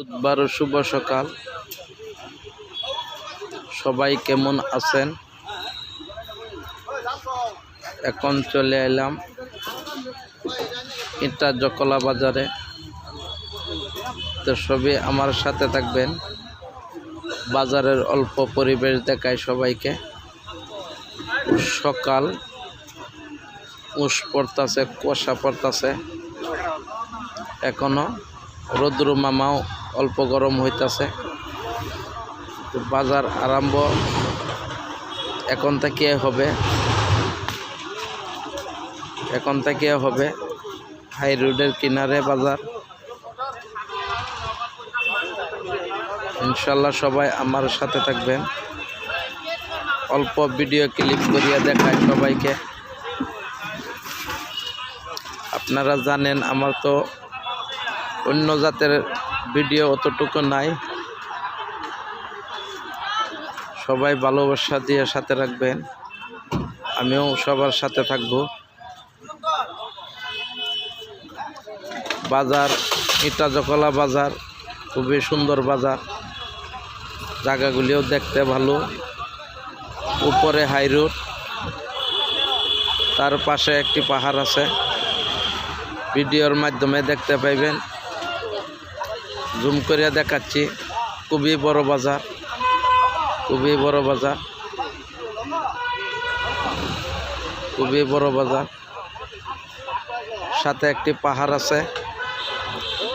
বুধবার শুভ সকাল। সবাই কেমন আছেন? এখন চলে এলাম এটা জকলা বাজারে। তো সবই আমার সাথে থাকবেন। বাজারের অল্প পরিবেশ দেখায় সবাইকে। সকাল, উস পড়তাছে, কুয়াশা পড়তাছে। এখনও রৌদ্র মামাও অল্প গরম হইতাছে। বাজার আরম্ভ এখন থেকে হবে। এখন থেকে হবে হাই রোডের কিনারে বাজার। ইনশাল্লাহ সবাই আমার সাথে থাকবেন। অল্প ভিডিও ক্লিপ করিয়া দেখায় সবাইকে। আপনারা জানেন আমার তো অন্য জাতের ভিডিও অতটুকু নাই। সবাই ভালোবাসা দিয়ে সাথে রাখবেন। আমিও সবার সাথে থাকব। বাজার ইটা জকলা বাজার, খুবই সুন্দর বাজার। জায়গাগুলিও দেখতে ভালো। উপরে হাই রোড। তার পাশে একটি পাহাড় আছে। ভিডিওর মাধ্যমে দেখতে পাইবেন। জুম করে দেখাচ্ছি। খুবই বড় বাজার, খুবই বড় বাজার। খুবই বড় বাজার। সাথে একটি পাহাড় আছে।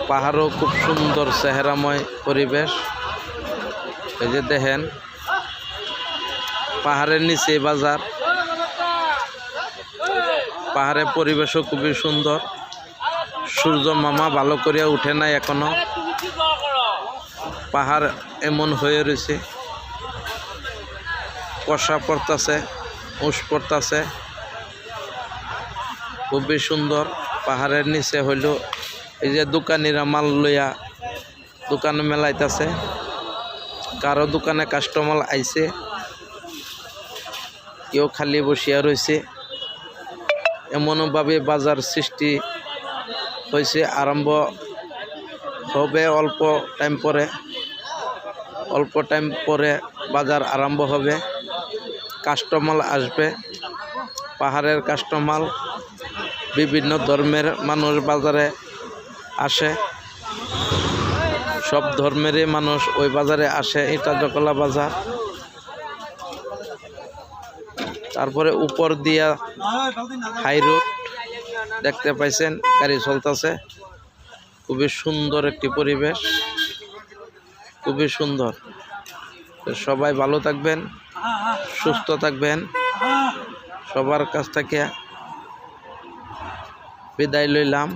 পাহাড়ও খুব সুন্দর, চেহারাময় পরিবেশ। এই যে দেখেন, পাহাড়ের নিচে বাজার। পাহাড়ের পরিবেশও খুবই সুন্দর। সূর্য মামা ভালো করিয়া উঠে নাই এখনও। পাহাড় এমন হয়ে রয়েছে। কষা পড়তাছে উস পড়তাছে। খুবই সুন্দর। পাহাড়ের নিচে হইল এই যে দোকানিরা মাল লইয়া দোকান মেলাইতেছে। কারও দোকানে কাস্টমার আইছে। কেউ খালি বসিয়া রয়েছে এমনভাবে বাজার সৃষ্টি হয়েছে আরম্ভ হবে অল্প টাইম পরে, অল্প টাইম পরে বাজার আরম্ভ হবে। কাস্টমার আসবে। পাহাড়ের কাস্টমার বিভিন্ন ধর্মের মানুষ বাজারে আসে। সব ধর্মেরই মানুষ ওই বাজারে আসে, এটা জকলা বাজার। তারপরে উপর দিয়া হাই রোড দেখতে পাইছেন, গাড়ি চলতেছে। খুবই সুন্দর একটি পরিবেশ। খুবই সুন্দর। সবাই ভালো থাকবেন, সুস্থ থাকবেন। সবার কাছ থেকে বিদায় লইলাম।